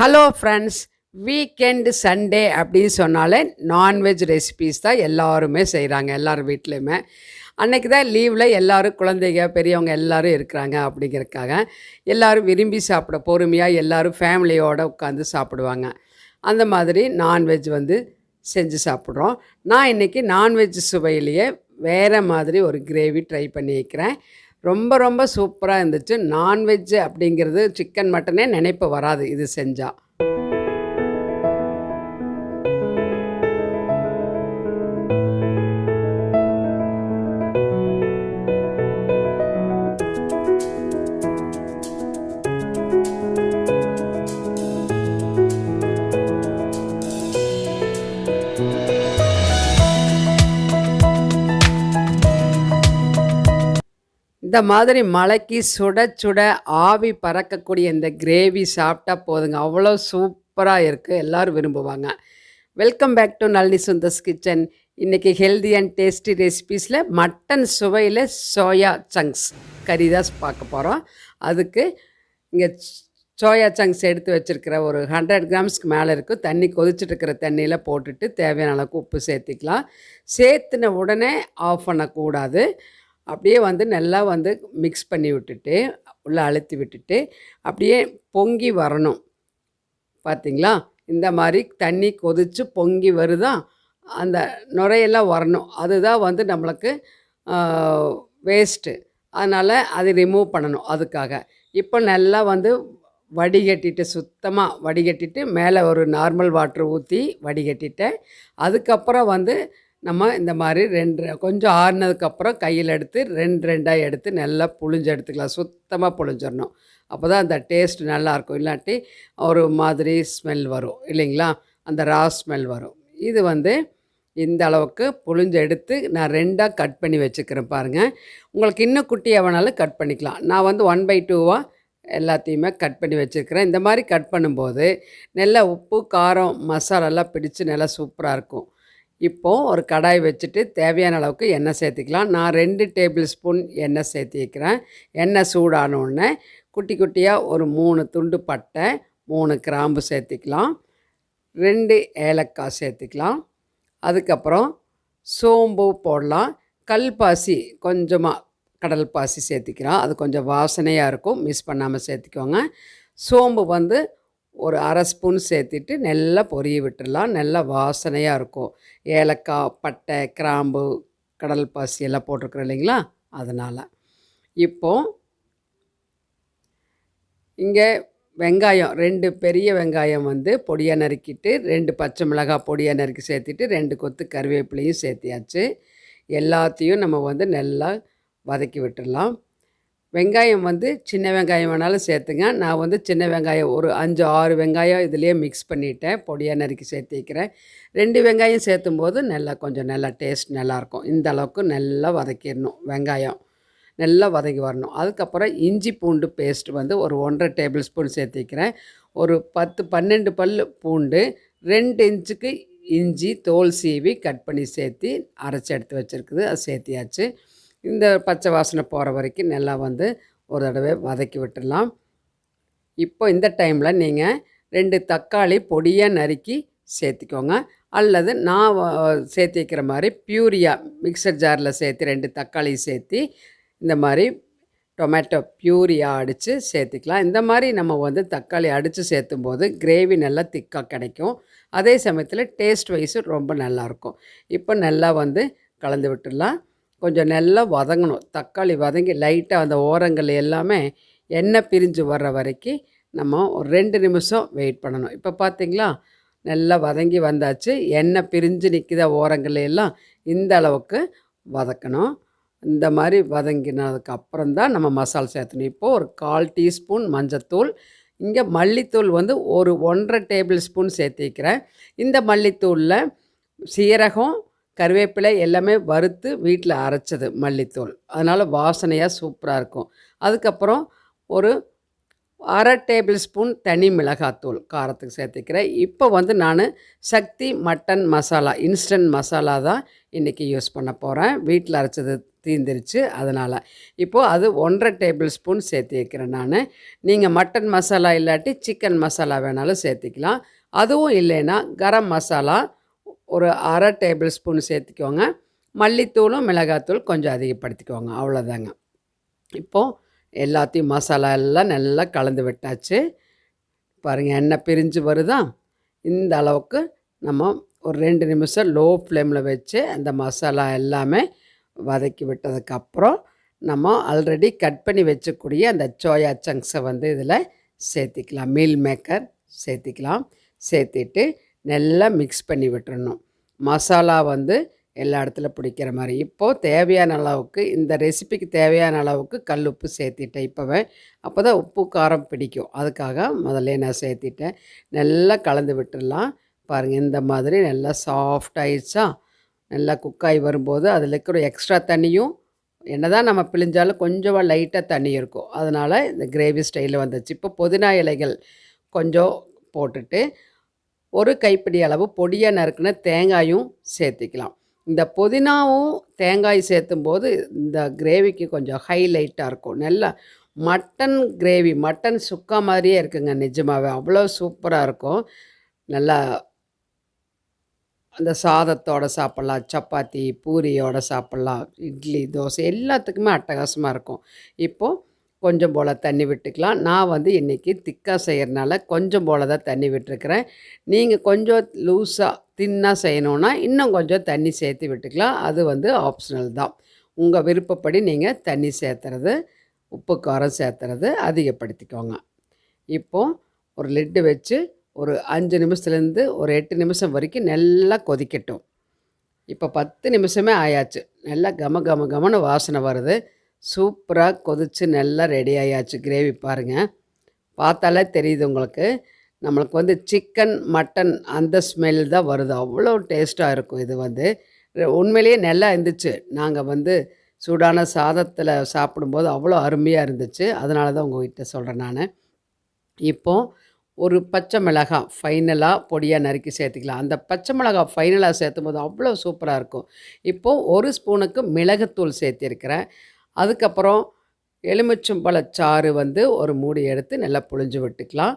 Hello friends weekend Sunday அப்படின்னு சொன்னாலே non veg recipes தான் எல்லாருமே செய்கிறாங்க எல்லார் வீட்லேயுமே. அன்னைக்கு தான் லீவில் எல்லோரும் குழந்தைங்க பெரியவங்க எல்லாரும் இருக்கிறாங்க அப்படிங்கிறதுக்காக எல்லோரும் விரும்பி சாப்பிட பொறுமையாக எல்லோரும் ஃபேமிலியோடு உட்காந்து சாப்பிடுவாங்க. அந்த மாதிரி நான்வெஜ் வந்து செஞ்சு சாப்பிட்றோம். நான் இன்றைக்கி நான்வெஜ் சுவையிலேயே வேறு மாதிரி ஒரு கிரேவி ட்ரை பண்ணியிருக்கிறேன். ரொம்ப ரொம்ப சூப்பராக இருந்துச்சு. நான்வெஜ் அப்படிங்கிறது சிக்கன் மட்டனே நினைப்பு வராது. இது செஞ்சால் இந்த மாதிரி மலைக்கு சுட சுட ஆவி பறக்கக்கூடிய இந்த கிரேவி சாப்பிட்டா போதுங்க. அவ்வளோ சூப்பராக இருக்குது எல்லோரும் விரும்புவாங்க. Welcome back to Nalini Sundar's kitchen இன்றைக்கி ஹெல்தி அண்ட் டேஸ்டி ரெசிபீஸில் மட்டன் சுவையில் சோயா சங்க்ஸ் கறி தான் பார்க்க போகிறோம் அதுக்கு இங்கே சோயா சங்க்ஸ் எடுத்து வச்சுருக்கிற ஒரு ஹண்ட்ரட் கிராம்ஸ்க்கு மேலே இருக்கும் தண்ணி கொதிச்சுட்டு இருக்கிற தண்ணியில் போட்டுட்டு தேவையான அளவுக்கு உப்பு சேர்த்திக்கலாம். சேர்த்துன உடனே ஆஃப் பண்ணக்கூடாது. அப்படியே வந்து நல்லா வந்து மிக்ஸ் பண்ணி விட்டுட்டு உள்ளே அழுத்தி விட்டுட்டு அப்படியே பொங்கி வரணும். பார்த்திங்களா இந்த மாதிரி தண்ணி கொதித்து பொங்கி வருதா? அந்த நுரையெல்லாம் வரணும். அதுதான் வந்து நம்மளுக்கு வேஸ்ட்டு அதனால் அதை ரிமூவ் பண்ணணும் அதுக்காக. இப்போ நல்லா வந்து வடிகட்டிட்டு சுத்தமாக வடிகட்டிட்டு மேலே ஒரு நார்மல் வாட்ரு ஊற்றி வடிகட்டிட்டேன். அதுக்கப்புறம் வந்து நம்ம இந்த மாதிரி ரெண்டு கொஞ்சம் ஆறுனதுக்கப்புறம் கையில் எடுத்து ரெண்டு ரெண்டாக எடுத்து நல்லா புழிஞ்சு எடுத்துக்கலாம். சுத்தமாக புழிஞ்சிடணும் அப்போ தான் அந்த டேஸ்ட் நல்லாயிருக்கும். இல்லாட்டி ஒரு மாதிரி ஸ்மெல் வரும். இல்லைங்களா? அந்த ரா ஸ்மெல் வரும். இது வந்து இந்த அளவுக்கு புழிஞ்சு எடுத்து நான் ரெண்டாக கட் பண்ணி வச்சுக்கிறேன் பாருங்கள் உங்களுக்கு இன்னும் குட்டியாக வேணாலும் கட் பண்ணிக்கலாம். நான் வந்து ஒன் பை டூவாக எல்லாத்தையுமே கட் பண்ணி வச்சுருக்கிறேன் இந்த மாதிரி கட் பண்ணும்போது நல்லா உப்பு காரம் மசாலாலாம் பிடிச்சி நல்லா சூப்பராக இருக்கும். இப்போது ஒரு கடாய் வச்சுட்டு தேவையான அளவுக்கு எண்ணெய் சேர்த்திக்கலாம். நான் ரெண்டு டேபிள் ஸ்பூன் எண்ணெய் சேர்த்திக்கிறேன் எண்ணெய் சூடானோடனே குட்டி குட்டியாக ஒரு மூணு துண்டு பட்டை மூணு கிராம்பு சேர்த்திக்கலாம். ரெண்டு ஏலக்காய் சேர்த்திக்கலாம். அதுக்கப்புறம் சோம்பு போடலாம். கல்பாசி கொஞ்சமாக கடல் பாசி சேர்த்திக்கலாம் அது கொஞ்சம் வாசனையாக இருக்கும். மிஸ் பண்ணாமல் சேர்த்திக்கோங்க. சோம்பு வந்து ஒரு அரை ஸ்பூன் சேர்த்துட்டு நல்லா பொரிய விட்டுடலாம். நல்லா வாசனையாக இருக்கும். ஏலக்காய் பட்டை கிராம்பு கடல் பாசி எல்லாம் போட்டிருக்குறோம் இல்லைங்களா? அதனால். இப்போது இங்கே வெங்காயம் ரெண்டு பெரிய வெங்காயம் வந்து பொடியாக நறுக்கிட்டு ரெண்டு பச்சை மிளகாய் பொடியாக நறுக்கி சேர்த்துட்டு ரெண்டு கொத்து கருவேப்பிலையும் சேர்த்தியாச்சு. எல்லாத்தையும் நம்ம வந்து நல்லா வதக்கி விட்டுடலாம். வெங்காயம் வந்து சின்ன வெங்காயம் வேணாலும் சேர்த்துங்க. நான் வந்து சின்ன வெங்காயம் ஒரு அஞ்சு ஆறு வெங்காயம் இதுலேயே மிக்ஸ் பண்ணிவிட்டேன் பொடியாக நறுக்கி சேர்த்திக்கிறேன் ரெண்டு வெங்காயம் சேர்த்தும் போது நல்லா கொஞ்சம் நல்லா டேஸ்ட் நல்லாயிருக்கும். இந்த அளவுக்கு நல்லா வதக்கிடணும் வெங்காயம். நல்லா வதக்கி வரணும். அதுக்கப்புறம் இஞ்சி பூண்டு பேஸ்ட் வந்து ஒரு ஒன்றரை டேபிள் ஸ்பூன் சேர்த்திக்கிறேன் ஒரு பத்து பன்னெண்டு பல் பூண்டு ரெண்டு இன்ச்சுக்கு இஞ்சி தோல் சீவி கட் பண்ணி சேர்த்தி அரைச்சி எடுத்து வச்சுருக்குது. அது சேர்த்தியாச்சு. இந்த பச்சை வாசனை போகிற வரைக்கும் நல்லா வந்து ஒரு தடவை வதக்கி விட்டுடலாம். இப்போ இந்த டைமில் நீங்கள் ரெண்டு தக்காளி பொடியாக நறுக்கி சேர்த்திக்கோங்க. அல்லது நான் சேர்த்து வைக்கிற மாதிரி பியூரியா மிக்சர் ஜாரில் சேர்த்து ரெண்டு தக்காளி சேர்த்து இந்த மாதிரி டொமேட்டோ பியூரியா அடித்து சேர்த்துக்கலாம். இந்த மாதிரி நம்ம வந்து தக்காளி அடித்து சேர்த்தும் போது கிரேவி நல்லா திக்காக கிடைக்கும். அதே சமயத்தில் டேஸ்ட் வைஸும் ரொம்ப நல்லாயிருக்கும் இப்போ நல்லா வந்து கலந்து விட்டுடலாம். கொஞ்சம் நல்லா வதங்கணும். தக்காளி வதங்கி லைட்டாக அந்த ஓரங்கள் எல்லாமே எண்ணெய் பிரிஞ்சு வர்ற வரைக்கும் நம்ம ஒரு ரெண்டு நிமிஷம் வெயிட் பண்ணணும். இப்போ பார்த்திங்களா நல்லா வதங்கி வந்தாச்சு. எண்ணெய் பிரிஞ்சு நிற்கிற ஓரங்கள் எல்லாம் இந்த அளவுக்கு வதக்கணும். இந்த மாதிரி வதங்கினதுக்கு அப்புறம் தான் நம்ம மசாலா சேர்த்தணும். இப்போது ஒரு கால் டீஸ்பூன் மஞ்சத்தூள். இங்கே மல்லித்தூள் வந்து ஒரு ஒன்றரை டேபிள் ஸ்பூன் சேர்த்திக்கிறேன் இந்த மல்லித்தூளில் சீரகம் கருவேப்பிலை எல்லாமே வறுத்து வீட்டில் அரைச்சது மல்லித்தூள். அதனால் வாசனையாக சூப்பராக இருக்கும். அதுக்கப்புறம் ஒரு அரை டேபிள் ஸ்பூன் தனி மிளகாத்தூள் காரத்துக்கு சேர்த்துக்கிறேன். இப்போ வந்து நான் சக்தி மட்டன் மசாலா இன்ஸ்டன்ட் மசாலா தான் இன்றைக்கி யூஸ் பண்ண போகிறேன் வீட்டில் அரைச்சது தீந்துருச்சு அதனால். இப்போது அது ஒன்றரை டேபிள் ஸ்பூன் சேர்த்து வைக்கிறேன் நான். நீங்கள் மட்டன் மசாலா இல்லாட்டி சிக்கன் மசாலா வேணாலும் சேர்த்திக்கலாம். அதுவும் இல்லைன்னா கரம் மசாலா ஒரு அரை டேபிள் ஸ்பூன் சேர்த்துக்கோங்க மல்லித்தூளும் மிளகாத்தூள் கொஞ்சம் அதிகப்படுத்திக்கோங்க அவ்வளோதாங்க. இப்போது எல்லாத்தையும் மசாலா எல்லாம் நல்லா கலந்து விட்டாச்சு. பாருங்கள் எண்ணெய் பிரிஞ்சு வருதா? இந்த அளவுக்கு நம்ம ஒரு ரெண்டு நிமிஷம் லோ ஃப்ளேமில் வச்சு அந்த மசாலா எல்லாமே வதக்கி விட்டதுக்கப்புறம் நம்ம ஆல்ரெடி கட் பண்ணி வச்சக்கூடிய அந்த சோயா சங்க்ஸை வந்து இதில் சேர்த்திக்கலாம். மீல் மேக்கர் சேர்த்திக்கலாம். சேர்த்திட்டு நல்லா மிக்ஸ் பண்ணி விட்டுறணும். மசாலா வந்து எல்லா இடத்துல பிடிக்கிற மாதிரி. இப்போது தேவையான அளவுக்கு இந்த ரெசிபிக்கு தேவையான அளவுக்கு கல் உப்பு சேர்த்திட்டேன் இப்போவே அப்போ தான் உப்பு காரம் பிடிக்கும். அதுக்காக முதல்ல நான் சேர்த்திட்டேன். நல்லா கலந்து விட்டுடலாம். பாருங்கள் இந்த மாதிரி நல்லா சாஃப்ட் ஆயிடுச்சா? நல்லா குக்காகி வரும்போது அதில் இருக்கிற எக்ஸ்ட்ரா தண்ணியும் என்ன தான் நம்ம பிழிஞ்சாலும் கொஞ்சம் லைட்டாக தண்ணி இருக்கும். அதனால் இந்த கிரேவி ஸ்டைலில் வந்துச்சு. இப்போ புதினா இலைகள் கொஞ்சம் போட்டுட்டு ஒரு கைப்பிடி அளவு பொடியாக நறுக்குன தேங்காயும் சேர்த்திக்கலாம். இந்த புதினாவும் தேங்காய் சேர்த்தும் போது இந்த கிரேவிக்கு கொஞ்சம் ஹைலைட்டாக இருக்கும். நல்லா மட்டன் கிரேவி மட்டன் சுக்கா மாதிரியே இருக்குங்க நிஜமாகவே அவ்வளோ சூப்பராக இருக்கும். நல்லா அந்த சாதத்தோடு சாப்பிட்லாம் சப்பாத்தி பூரியோடு சாப்பிட்லாம் இட்லி தோசை எல்லாத்துக்குமே அட்டகாசமாக இருக்கும். இப்போது கொஞ்சம் போல் தண்ணி விட்டுக்கலாம். நான் வந்து இன்றைக்கி திக்காக செய்கிறனால கொஞ்சம் போல் தான் தண்ணி விட்டுருக்குறேன். நீங்கள் கொஞ்சம் லூஸாக தின்னாக செய்யணுன்னா இன்னும் கொஞ்சம் தண்ணி சேர்த்து விட்டுக்கலாம். அது வந்து ஆப்ஷனல் தான். உங்கள் விருப்பப்படி நீங்கள் தண்ணி சேர்த்துறது உப்பு காரம் சேர்த்துறது அதிகப்படுத்திக்கோங்க. இப்போது ஒரு லிட்டு வச்சு ஒரு அஞ்சு நிமிஷத்துலேருந்து ஒரு எட்டு நிமிஷம் வரைக்கும் நல்லா கொதிக்கட்டும். இப்போ பத்து நிமிஷமே ஆயாச்சு. நல்லா கம கம கமன்னு வாசனை வருது. சூப்பராக கொதித்து நல்லா ரெடி ஆயாச்சு. கிரேவி பாருங்கள் பார்த்தாலே தெரியுது உங்களுக்கு. நம்மளுக்கு வந்து சிக்கன் மட்டன் அந்த ஸ்மெல் தான் வருது. அவ்வளோ டேஸ்ட்டாக இருக்கும் இது வந்து. உண்மையிலேயே நல்லா இருந்துச்சு. நாங்கள் வந்து சூடான சாதத்தில் சாப்பிடும்போது அவ்வளோ அருமையாக இருந்துச்சு. அதனால தான் உங்கள்கிட்ட சொல்கிறேன் நான். இப்போது ஒரு பச்சை மிளகாய் ஃபைனலாக பொடியாக நறுக்கி சேர்த்துக்கலாம். அந்த பச்சை மிளகாய் ஃபைனலாக சேர்த்தும் போது அவ்வளோ சூப்பராக இருக்கும். இப்போது ஒரு ஸ்பூனுக்கு மிளகுத்தூள் சேர்த்திருக்கிறேன். அதுக்கப்புறம் எலுமிச்சம்பழச்சாறு வந்து ஒரு மூடி எடுத்து நல்லா புழிஞ்சு விட்டுக்கலாம்.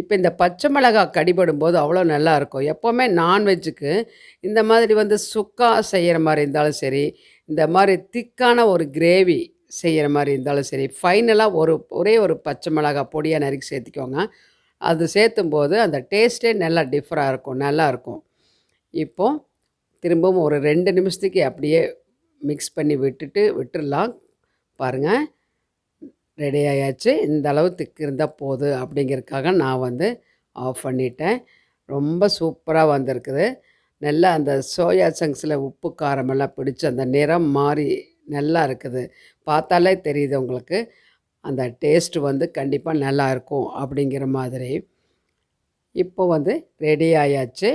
இப்போ இந்த பச்சை மிளகாய் கடிபடும் போது அவ்வளோ நல்லாயிருக்கும். எப்போவுமே நான்வெஜ்ஜுக்கு இந்த மாதிரி வந்து சுக்கா செய்கிற மாதிரி இருந்தாலும் சரி இந்த மாதிரி திக்கான ஒரு கிரேவி செய்கிற மாதிரி இருந்தாலும் சரி ஃபைனலாக ஒரு ஒரே ஒரு பச்சை மிளகாய் பொடியாக நறுக்கி சேர்த்துக்கோங்க. அது சேர்த்தும் போது அந்த டேஸ்ட்டே நல்லா டிஃப்ராக இருக்கும் நல்லாயிருக்கும். இப்போது திரும்பவும் ஒரு ரெண்டு நிமிஷத்துக்கு அப்படியே மிக்ஸ் பண்ணி விட்டுட்டு விட்டுடலாம். பாருங்கள் ரெடி ஆயாச்சு. இந்த அளவு திக்கு இருந்தால் போதும் அப்படிங்கிறதுக்காக நான் வந்து ஆஃப் பண்ணிட்டேன். ரொம்ப சூப்பராக வந்திருக்குது. நல்லா அந்த சோயா சங்ஸில் உப்பு காரமெல்லாம் பிடிச்சி அந்த நிறம் மாறி நல்லா இருக்குது. பார்த்தாலே தெரியுது உங்களுக்கு. அந்த டேஸ்ட்டு வந்து கண்டிப்பாக நல்லா இருக்கும் அப்படிங்கிற மாதிரி. இப்போ வந்து ரெடி ஆயாச்சு.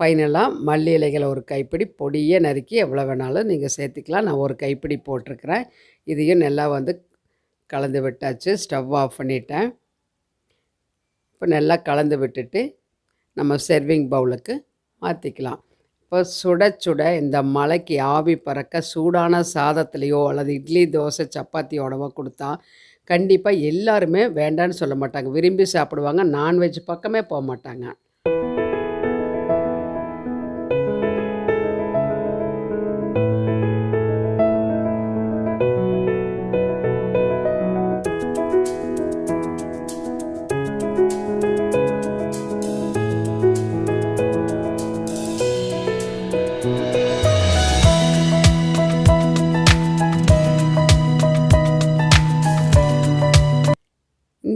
ஃபைனலாக மல்லி இலைகளை ஒரு கைப்பிடி பொடியை நறுக்கி எவ்வளோ வேணாலும் நீங்கள் சேர்த்துக்கலாம். நான் ஒரு கைப்பிடி போட்டிருக்கிறேன். இதையும் நல்லா வந்து கலந்து விட்டாச்சு. ஸ்டவ் ஆஃப் பண்ணிட்டேன். இப்போ நல்லா கலந்து விட்டுட்டு நம்ம செர்விங் பவுலுக்கு மாற்றிக்கலாம் இப்போ சுட சுட இந்த மலைக்கு ஆவி பறக்க சூடான சாதத்துலேயோ அல்லது இட்லி தோசை சப்பாத்தியோடவோ கொடுத்தா கண்டிப்பாக எல்லாருமே வேண்டான்னு சொல்ல மாட்டாங்க. விரும்பி சாப்பிடுவாங்க. நான்வெஜ் பக்கமே போக மாட்டாங்க.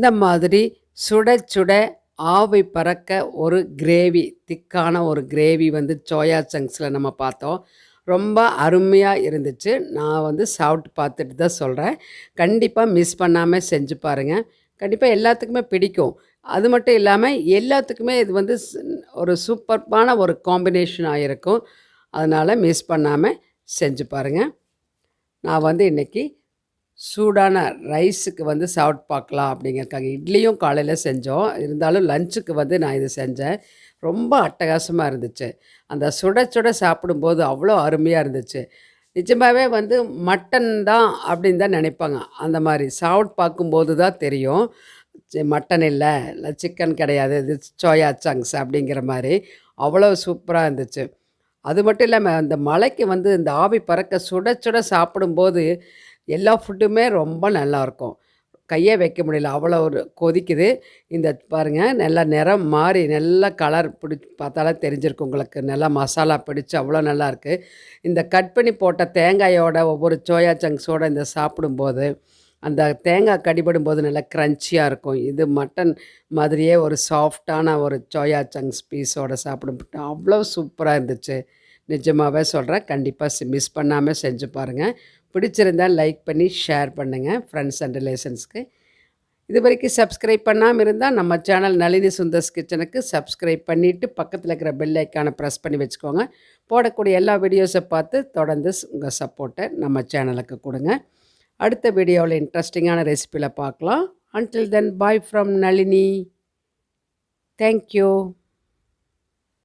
இந்த மாதிரி சுட சுட ஆவி பறக்க ஒரு கிரேவி திக்கான ஒரு கிரேவி வந்து சோயா சங்க்ஸில் நம்ம பார்த்தோம். ரொம்ப அருமையாக இருந்துச்சு. நான் வந்து சாப்பிட்டு பார்த்துட்டு தான் சொல்கிறேன் கண்டிப்பாக மிஸ் பண்ணாமல் செஞ்சு பாருங்கள் கண்டிப்பாக எல்லாத்துக்குமே பிடிக்கும். அது மட்டும் இல்லாமல் எல்லாத்துக்குமே இது வந்து ஒரு சூப்பர்பான ஒரு காம்பினேஷனாக இருக்கும் அதனால் மிஸ் பண்ணாமல் செஞ்சு பாருங்கள் நான் வந்து இன்றைக்கி சூடான ரைஸுக்கு வந்து சாப்பிட்டு பார்க்கலாம் அப்படிங்கிறக்காங்க இட்லியும் காலையில் செஞ்சோம். இருந்தாலும் லஞ்சுக்கு வந்து நான் இது செஞ்சேன். ரொம்ப அட்டகாசமாக இருந்துச்சு. அந்த சுட சுட சாப்பிடும்போது அவ்வளோ அருமையாக இருந்துச்சு. நிஜமாகவே வந்து மட்டன் தான் அப்படின்னு தான் நினைப்பாங்க. அந்த மாதிரி சாப்பிட்டு பார்க்கும்போது தான் தெரியும். மட்டன் இல்லை. இல்லை சிக்கன் கிடையாது. இது சோயா சங்ஸ் அப்படிங்கிற மாதிரி அவ்வளோ சூப்பராக இருந்துச்சு. அது மட்டும் இல்லாமல் அந்த மலைக்கு வந்து இந்த ஆவி பறக்க சுட சுட சாப்பிடும்போது எல்லா ஃபுட்டுமே ரொம்ப நல்லாயிருக்கும். கையே வைக்க முடியல அவ்வளோ ஒரு கொதிக்குது. இந்த பாருங்கள் நல்லா நிறம் மாறி நல்லா கலர் பிடிச்சி பார்த்தாலே தெரிஞ்சிருக்கும் உங்களுக்கு. நல்லா மசாலா பிடிச்சி அவ்வளோ நல்லாயிருக்கு. இந்த கட் பண்ணி போட்ட தேங்காயோட ஒவ்வொரு சோயா சங்க்ஸோடு இந்த சாப்பிடும்போது அந்த தேங்காய் கடிபடும் போது நல்லா க்ரன்ச்சியாக இருக்கும். இது மட்டன் மாதிரியே ஒரு சாஃப்டான ஒரு சோயா சங்க்ஸ் பீஸோட சாப்பிடும்போது அவ்வளோ சூப்பராக இருந்துச்சு. நிஜமாகவே சொல்கிறேன் கண்டிப்பாக மிஸ் பண்ணாமல் செஞ்சு பாருங்கள் பிடிச்சிருந்தால் லைக் பண்ணி ஷேர் பண்ணுங்கள் ஃப்ரெண்ட்ஸ் அண்ட் ரிலேஷன்ஸ்க்கு இது வரைக்கும் சப்ஸ்கிரைப் பண்ணாமல் இருந்தால் நம்ம சேனல் நளினி சுந்தர்ஸ் கிச்சனுக்கு சப்ஸ்கிரைப் பண்ணிவிட்டு பக்கத்தில் இருக்கிற பெல் ஐக்கானை ப்ரெஸ் பண்ணி வச்சுக்கோங்க. போடக்கூடிய எல்லா வீடியோஸை பார்த்து தொடர்ந்து உங்கள் சப்போர்ட்டை நம்ம சேனலுக்கு கொடுங்க. அடுத்த வீடியோவில் இன்ட்ரெஸ்டிங்கான ரெசிப்பியில் பார்க்கலாம். Until then bye from Nalini. Thank you